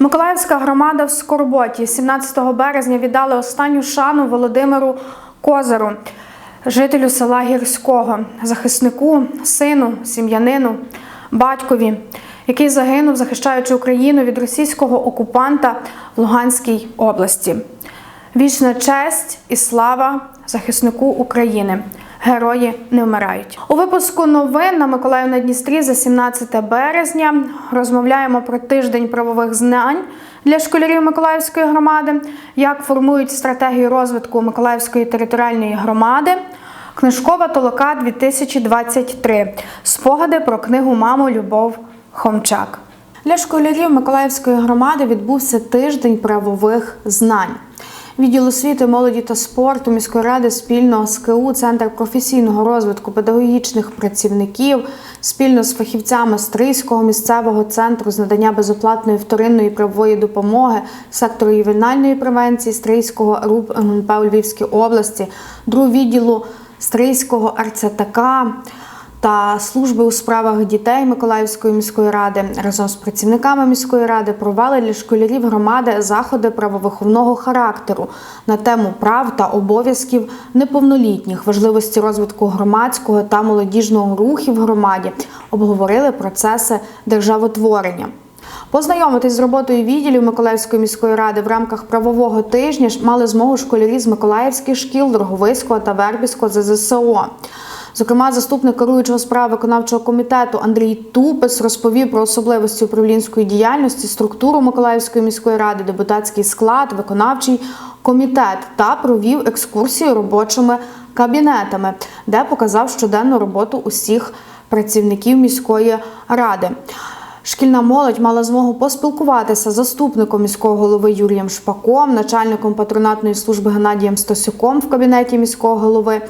Миколаївська громада в Скорботі 17 березня віддали останню шану Володимиру Козару, жителю села Гірського, захиснику, сину, сім'янину, батькові, який загинув, захищаючи Україну від російського окупанта в Луганській області. Вічна честь і слава захиснику України. Герої не вмирають. У випуску новин на Миколаїв на Дністрі за 17 березня розмовляємо про тиждень правових знань для школярів Миколаївської громади, як формують стратегію розвитку Миколаївської територіальної громади. Книжкова толока 2023. Спогади про книгу Маму Любов Хомчак. Для школярів Миколаївської громади відбувся тиждень правових знань. Відділ освіти, молоді та спорту міської ради спільно з КУ, Центр професійного розвитку педагогічних працівників, спільно з фахівцями Стрийського місцевого центру з надання безоплатної вторинної правової допомоги сектору ювенальної превенції Стрийського РУП МНП у Львівській області, другого відділу Стрийського РЦТК та служби у справах дітей Миколаївської міської ради разом з працівниками міської ради провели для школярів громади заходи правовиховного характеру на тему прав та обов'язків неповнолітніх, важливості розвитку громадського та молодіжного рухів в громаді, обговорили процеси державотворення. Познайомитись з роботою відділів Миколаївської міської ради в рамках правового тижня мали змогу школярі з Миколаївських шкіл, Дроговиського та Вербівського ЗЗСО. Зокрема, заступник керуючого справ виконавчого комітету Андрій Тупес розповів про особливості управлінської діяльності, структуру Миколаївської міської ради, депутатський склад, виконавчий комітет та провів екскурсію робочими кабінетами, де показав щоденну роботу усіх працівників міської ради. Шкільна молодь мала змогу поспілкуватися з заступником міського голови Юрієм Шпаком, начальником патронатної служби Геннадієм Стасюком в кабінеті міського голови.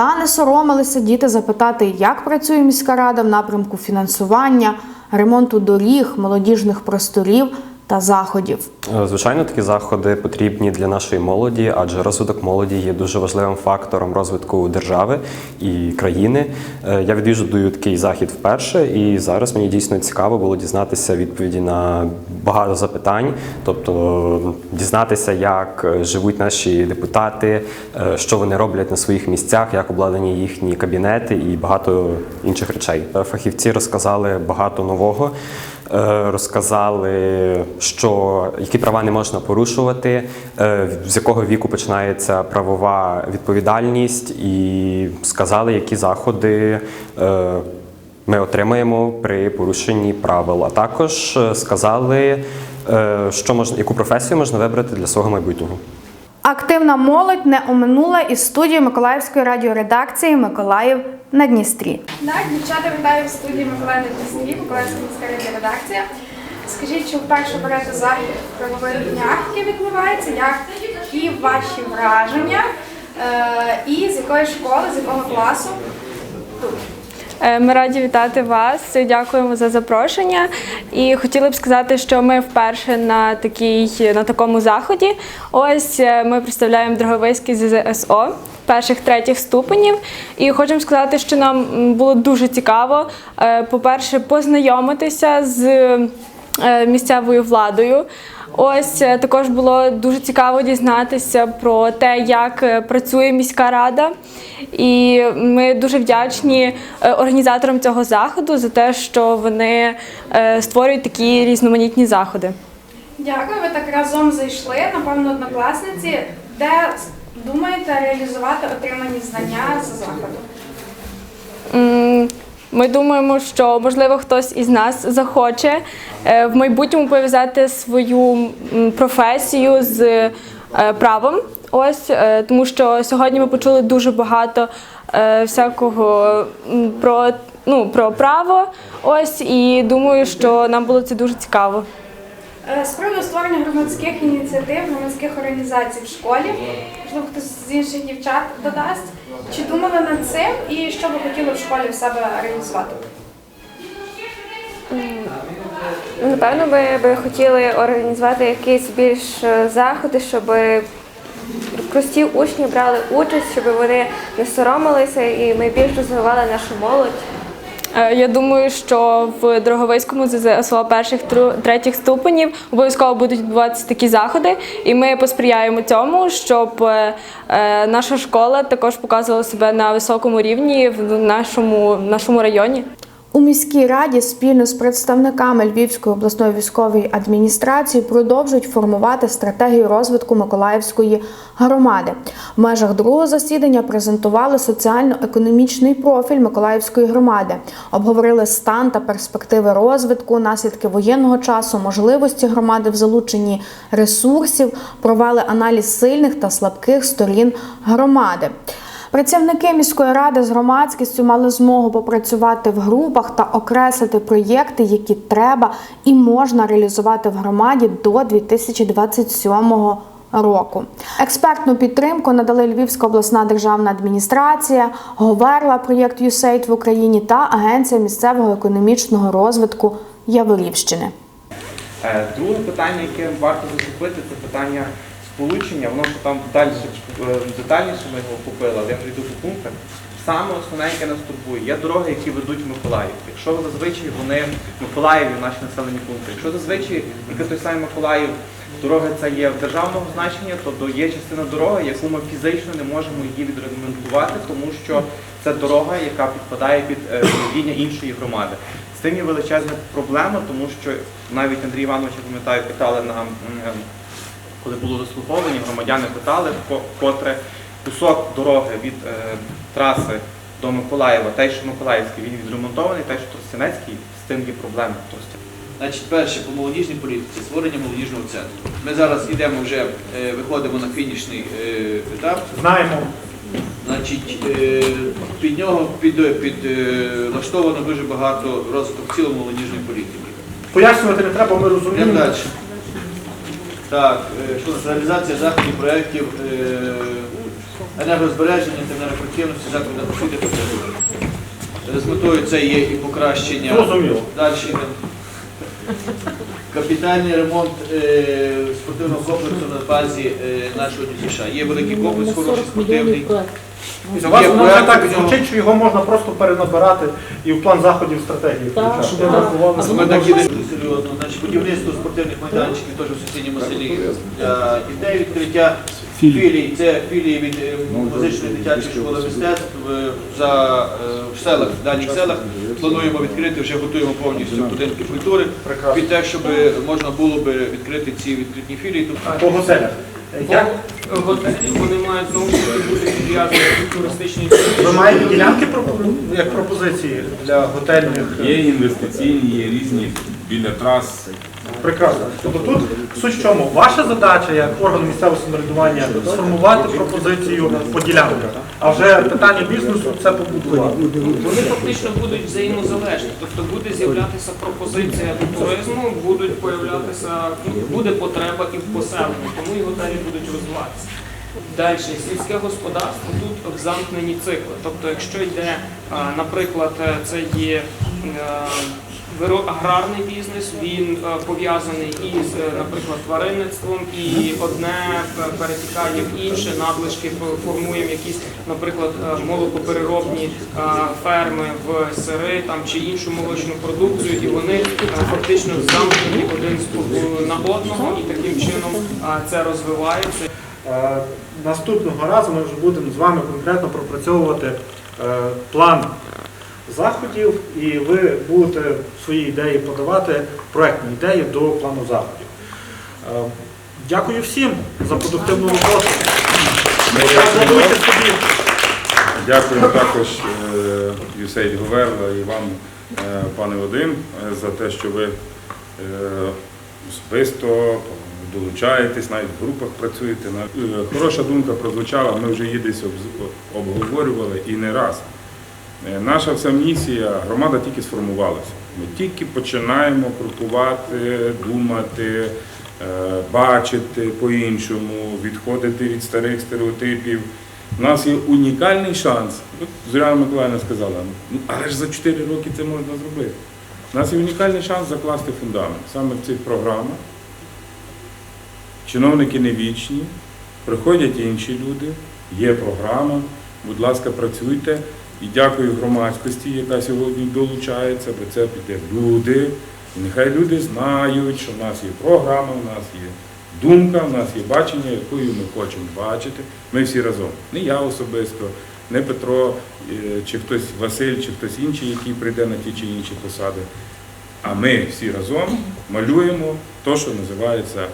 Та не соромилися діти запитати, як працює міська рада в напрямку фінансування, ремонту доріг, молодіжних просторів та заходів. Е, Звичайно, такі заходи потрібні для нашої молоді, адже розвиток молоді є дуже важливим фактором розвитку держави і країни. Е, Я відвідую такий захід вперше, і зараз мені дійсно цікаво було дізнатися відповіді на багато запитань, тобто дізнатися, як е, живуть наші депутати, що вони роблять на своїх місцях, як обладнані їхні кабінети і багато інших речей. Фахівці розказали багато нового. Е, розказали, що які права не можна порушувати, е, з якого віку починається правова відповідальність, і сказали, які заходи е, ми отримаємо при порушенні правил. А також сказали, що можна, яку професію можна вибрати для свого майбутнього. Активна молодь не оминула із студії Миколаївської радіоредакції Миколаїв на Дністрі. Так, дівчата вітаю в студії Миколаївна Пісні, Миколаївська міська редакція. Скажіть, чи вперше берете захід правових днях, який відбувається? Які ваші враження? Е, і з якої школи, з якого класу? Тут. Е, Ми раді вітати вас. Дякуємо за запрошення. І хотіли б сказати, що ми вперше на такій на такому заході. Ось е, ми представляємо Дроговиський ЗЗСО перших третіх ступенів. І хочемо сказати, що нам було дуже цікаво, е, по-перше, познайомитися з місцевою владою. Ось е, також було дуже цікаво дізнатися про те, як е, працює міська рада. І ми дуже вдячні е, організаторам цього заходу за те, що вони створюють такі різноманітні заходи. Дякую, ви так разом зайшли, напевно, однокласниці. Де думаєте реалізувати отримані знання з заходу? Ми думаємо, що можливо хтось із нас захоче е, в майбутньому пов'язати свою професію з е, правом. Ось е, тому, що сьогодні ми почули дуже багато всякого про, ну, про право. Ось і думаю, що нам було це дуже цікаво. Е, З приводу створення громадських ініціатив, громадських організацій в школі, можливо, хтось з інших дівчат додасть. Чи думали над цим і що ви хотіли в школі в себе реалізувати? Напевно, ми би хотіли організувати якісь більш е, заходи, щоб прості учні брали участь, щоб вони не соромилися і ми більш розвивали нашу молодь. Е, Я думаю, що в Дороговиському ЗЗСО перших третіх ступенів обов'язково будуть відбуватися такі заходи, і ми посприяємо цьому, щоб е, е, наша школа також показувала себе на високому рівні в нашому, нашому районі. У міській раді спільно з представниками Львівської обласної військової адміністрації продовжують формувати стратегію розвитку Миколаївської громади. В межах другого засідання презентували соціально-економічний профіль Миколаївської громади, обговорили стан та перспективи розвитку, наслідки воєнного часу, можливості громади в залученні ресурсів, провели аналіз сильних та слабких сторін громади. Працівники міської ради з громадськістю мали змогу попрацювати в групах та окреслити проєкти, які треба і можна реалізувати в громаді до 2027 року. Експертну підтримку надали Львівська обласна державна адміністрація, Говерла проєкт USAID в Україні та Агенція місцевого економічного розвитку Яворівщини. Е, Друге питання, яке варто зачепити, це питання сполучення. Воно що там далі е, детальніше ми його купили, але я прийду по пунктах. Саме основне, яке нас турбує, є дороги, які ведуть в Миколаїв. Якщо зазвичай вони в Миколаєві, наші населені пункти, якщо зазвичай, як той самий Миколаїв, дороги це є державного значення, то є частина дороги, яку ми фізично не можемо її відрегламентувати, тому що це дорога, яка підпадає під е, володіння іншої громади. З тим є величезна проблема, тому що навіть Андрій Іванович, я пам'ятаю, питали нам, м, коли було заслуховані, громадяни питали, ко- котре кусок дороги від е, траси до Миколаєва, той, що Миколаївський, він відремонтований, той, що Тростянецький, з тим є проблеми. Значить, перше по молодіжній політиці створення молодіжного центру. Ми зараз йдемо вже, е, виходимо на фінішний е, етап. Знаємо. Значить, е, під нього під, під, е, влаштовано дуже багато розвиток цілої молодіжної політики. Пояснювати не треба, ми Йдемо розуміємо. далі. Так, е, що це реалізація заходів, проєктів е, енергозбереження та енергоефективності закладів освіти та. З метою це є і покращення. Далі. Капітальний ремонт е, спортивного комплексу на базі е, нашого ДЮСШ. Є великий комплекс, хороший спортивний. У вас воно вже так звучить, що його можна просто перенабирати і в план заходів стратегії включати. Ви врахували Ми так ідемо серйозно. Значить, будівництво спортивних майданчиків теж в сусідньому селі для дітей відкриття філій. Це філії від е, музичної дитячої школи мистецтв е, за е, в селах, в дальніх селах. Плануємо відкрити, вже готуємо повністю будинки культури Прекрасно. під те, щоб можна було би відкрити ці відкритні філії. Тобто По готелях. Як Готелі вони мають таки бути підв'язані до туристичної ви маєте ділянки як пропозиції для готельних? Є інвестиційні, є різні біля трас. Прекрасно. Тобто тут суть в чому? Ваша задача як органу місцевого самоврядування сформувати пропозицію по ділянках, а вже питання бізнесу це побудувати. вони фактично будуть взаємозалежні. Тобто буде з'являтися пропозиція до туризму, будуть появлятися, буде потреба і в поселенні, тому і готелі будуть розвиватися. Далі, сільське господарство тут замкнені цикли. Тобто, якщо йде, наприклад, е, це є е, аграрний бізнес, він е, пов'язаний із, е, наприклад, тваринництвом, і одне е, перетікає в інше, надлишки формуємо якісь, наприклад, молокопереробні ферми в сири там чи іншу молочну продукцію, і вони фактично замкнені один на одного, і таким чином це розвивається. Наступного разу ми вже будемо з вами конкретно пропрацьовувати план заходів, і ви будете свої ідеї подавати, проектні ідеї до плану заходів. Е, Дякую всім за продуктивну роботу. Дякуємо також е, USAID Говерла і вам, е, пане Вадим, за те, що ви особисто долучаєтесь, навіть в групах працюєте. Хороша думка прозвучала, ми вже її десь обговорювали і не раз. Е, Наша вся місія, громада тільки сформувалася. Ми тільки починаємо крокувати, думати, е, бачити по-іншому, відходити від старих стереотипів. У нас є унікальний шанс. Зоряна Миколаївна сказала, ну але ж за 4 роки це можна зробити. У нас є унікальний шанс закласти фундамент саме в цих програмах. Чиновники не вічні, приходять інші люди, є програма. Будь ласка, працюйте. І дякую громадськості, яка сьогодні долучається, бо це піде люди. І нехай люди знають, що в нас є програма, в нас є думка, в нас є бачення, якою ми хочемо бачити. Ми всі разом. Не я особисто, не Петро, е, чи хтось Василь, чи хтось інший, який прийде на ті чи інші посади. А ми всі разом малюємо те, що називається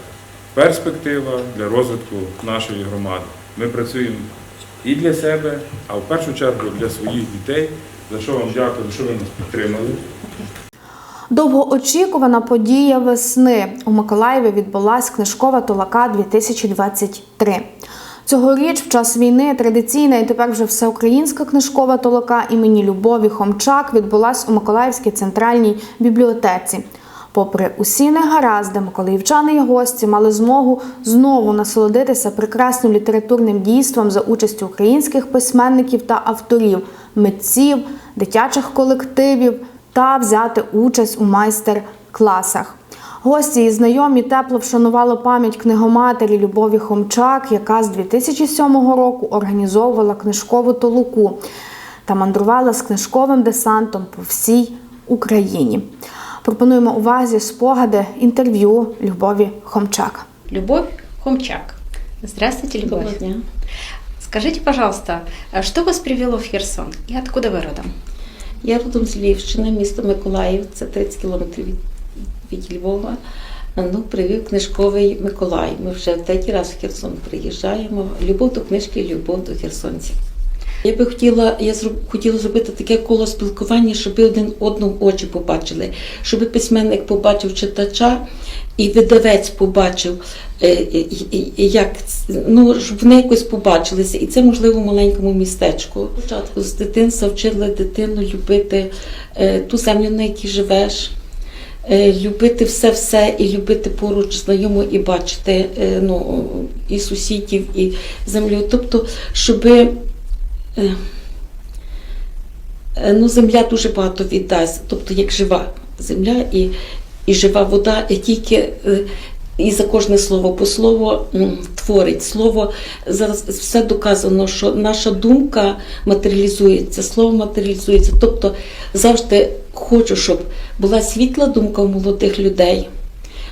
перспектива для розвитку нашої громади. Ми працюємо і для себе, а в першу чергу для своїх дітей, за що вам дякую, що ви нас підтримали. Довгоочікувана подія весни у Миколаєві відбулась книжкова толока 2023. Цьогоріч, в час війни, традиційна і тепер вже всеукраїнська книжкова толока імені Любові Хомчак відбулась у Миколаївській центральній бібліотеці. Попри усі негаразди, миколаївчани і гості мали змогу знову насолодитися прекрасним літературним дійством за участю українських письменників та авторів, митців, дитячих колективів та взяти участь у майстер-класах. Гості і знайомі тепло вшанували пам'ять книгоматері Любові Хомчак, яка з 2007 року організовувала книжкову толуку та мандрувала з книжковим десантом по всій Україні. Пропонуємо увазі спогади інтерв'ю Любові Хомчак. Любовь Хомчак. Здравствуйте, Любовь. Доброго дня. Скажите, пожалуйста, что вас привело в Херсон и откуда вы родом? Я родом з Львівщини, місто Миколаїв, це 30 кілометрів від, від Львова. Ну, привів книжковий Миколаїв. Ми вже третій раз в Херсон приїжджаємо. Любов до книжки, любов до херсонців. Я би хотіла, я хотіла зробити таке коло спілкування, щоб один одному в очі побачили, щоб письменник побачив читача і видавець побачив, е, як ну, щоб вони якось побачилися. І це можливо в маленькому містечку. Спочатку з дитинства вчила дитину любити е, ту землю, на якій живеш. е, Любити все-все і любити поруч знайому і бачити ну, і сусідів, і землю. Тобто, щоби Ну, земля дуже багато віддасть, тобто як жива земля і, і жива вода, і тільки е, і за кожне слово по слово творить слово. Зараз все доказано, що наша думка матеріалізується, слово матеріалізується. Тобто завжди хочу, щоб була світла думка у молодих людей,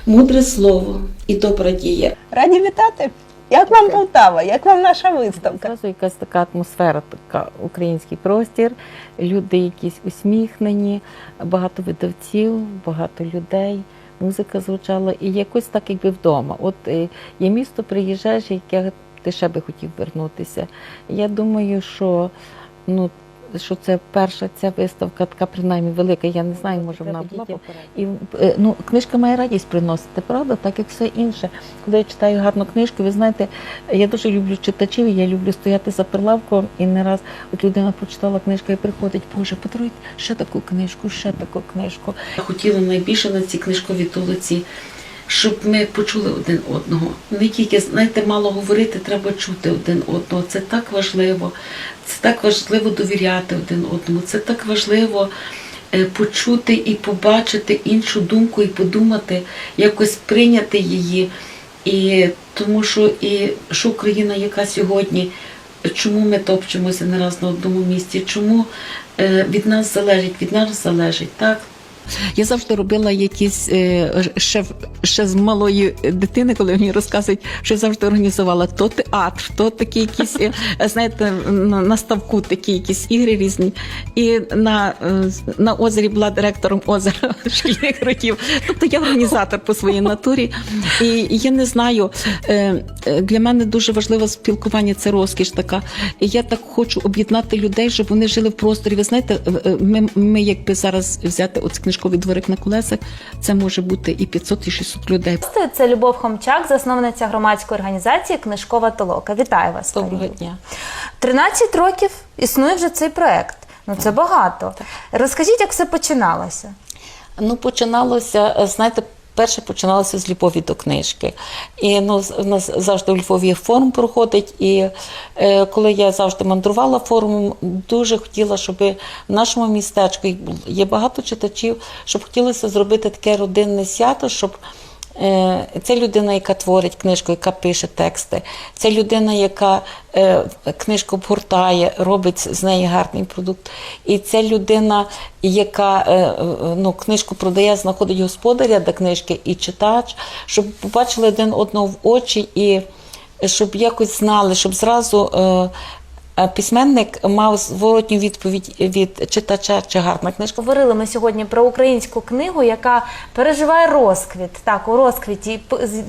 мудре слово і добра дія. Раді вітати! Як вам Полтава? Як вам наша виставка? Зразу якась така атмосфера, така український простір, люди якісь усміхнені, багато видавців, багато людей, музика звучала, і якось так, якби вдома. От е, є місто, приїжджаєш, яке ти ще би хотів вернутися. Я думаю, що ну. Що це перша ця виставка, така принаймні велика, я не знаю, може вона була і е, ну, книжка має радість приносити, правда, так як все інше. Коли я читаю гарну книжку, ви знаєте, я дуже люблю читачів, я люблю стояти за прилавком і не раз от людина прочитала книжку і приходить, Боже, подаруйте ще таку книжку, ще таку книжку. Я хотіла найбільше на цій книжковій толоці, щоб ми почули один одного. Не тільки, знаєте, мало говорити, треба чути один одного. Це так важливо. Це так важливо довіряти один одному. Це так важливо е, почути і побачити іншу думку і подумати, якось прийняти її. І тому що і що Україна, яка сьогодні, чому ми топчемося не раз на одному місці, чому е, від нас залежить, від нас залежить, так? Я завжди робила якісь е, ще, ще з малої дитини, коли мені розказують, що я завжди організувала то театр, то такі якісь, е, знаєте, на, ставку такі якісь ігри різні. І на, е, на озері була директором озера шкільних років. Тобто я організатор по своїй натурі. І я не знаю, для мене дуже важливо спілкування, це розкіш така. І я так хочу об'єднати людей, щоб вони жили в просторі. Ви знаєте, ми, ми якби зараз взяти от книжковий дворик на колесах, це може бути і 500, і 600 людей. Це Любов Хомчак, засновниця громадської організації Книжкова толока. Вітаю вас. Доброго дня. 13 років існує вже цей проект. Ну це багато. Розкажіть, як все починалося? Ну, починалося, е, знаєте, перше починалося з любові до книжки. І ну, у нас завжди у Львові форум проходить. І е, коли я завжди мандрувала форумом, дуже хотіла, щоб в нашому містечку є багато читачів, щоб хотілося зробити таке родинне свято, щоб Це людина, яка творить книжку, яка пише тексти. Це людина, яка е, книжку обгортає, робить з неї гарний продукт. І це людина, яка е, е, ну, книжку продає, знаходить господаря до книжки і читач, щоб побачили один одного в очі і щоб якось знали, щоб зразу. Е, Письменник мав зворотню відповідь від читача, чи гарна книжка. Говорили ми сьогодні про українську книгу, яка переживає розквіт. Так, у розквіті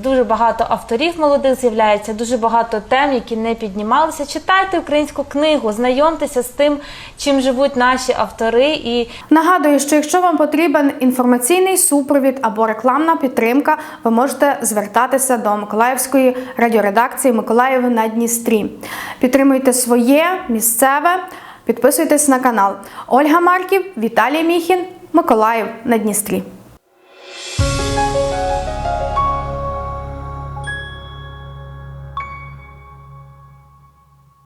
дуже багато авторів молодих з'являється, дуже багато тем, які не піднімалися. Читайте українську книгу, знайомтеся з тим, чим живуть наші автори. І Нагадую, що якщо вам потрібен інформаційний супровід або рекламна підтримка, ви можете звертатися до Миколаївської радіоредакції Миколаїв на Дністрі. Підтримуйте своє місцеве, підписуйтесь на канал. Ольга Марків, Віталій Міхін, Миколаїв на Дністрі.